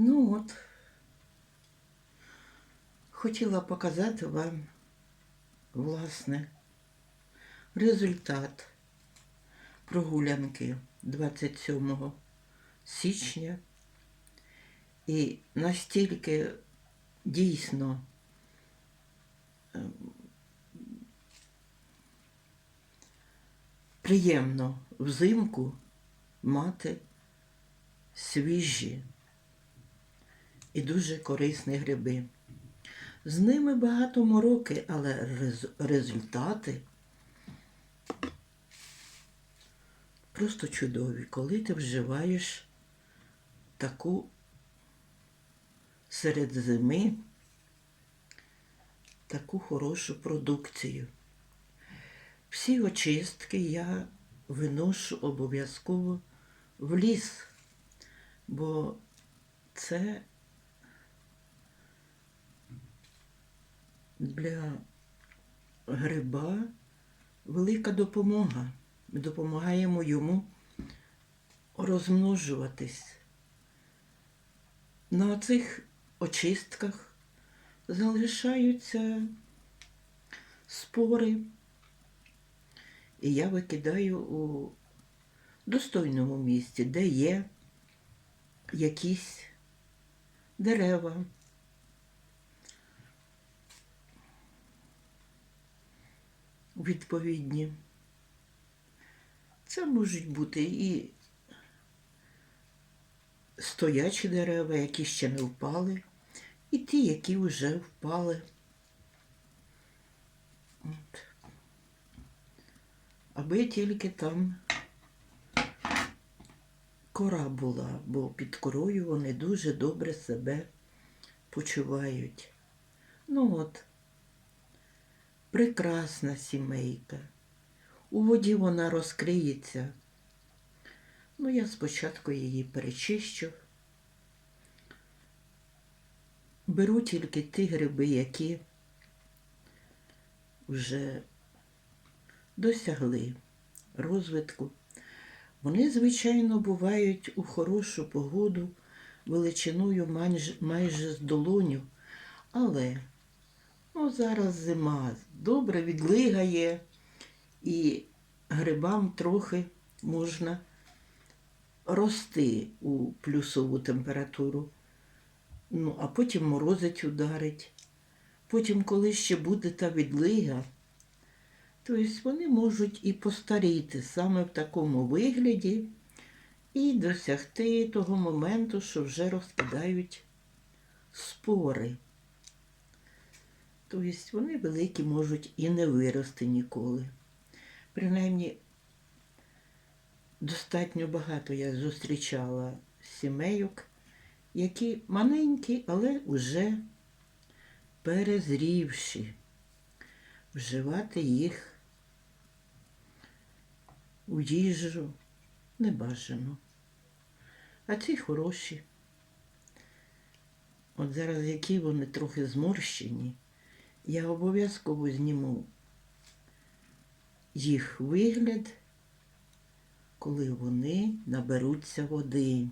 Ну от, хотіла показати вам, власне, результат прогулянки 27 січня. І настільки дійсно ем, приємно взимку мати свіжі і дуже корисні гриби. З ними багато мороки, але рез- результати просто чудові, коли ти вживаєш таку серед зими таку хорошу продукцію. Всі очистки я виношу обов'язково в ліс, бо це для гриба велика допомога. Ми допомагаємо йому розмножуватись. На цих очистках залишаються спори, і я викидаю у достойному місці, де є якісь дерева. Відповідні. Це можуть бути і стоячі дерева, які ще не впали, і ті, які вже впали. От. Аби тільки там кора була, бо під корою вони дуже добре себе почувають. Ну от, прекрасна сімейка. У воді вона розкриється. Ну, я спочатку її перечищу. Беру тільки ті гриби, які вже досягли розвитку. Вони, звичайно, бувають у хорошу погоду величиною майже, з долоню, але ну, зараз зима добре відлигає, і грибам трохи можна рости у плюсову температуру. Ну, а потім морозить ударить. Потім, коли ще буде та відлига, тобто вони можуть і постаріти саме в такому вигляді і досягти того моменту, що вже розкидають спори. Тобто вони великі можуть і не вирости ніколи. Принаймні, достатньо багато я зустрічала сімейок, які маленькі, але вже перезрівші. Вживати їх у їжу не бажано. А ці хороші. От зараз, які вони трохи зморщені, я обов'язково зніму їх вигляд, коли вони наберуться води.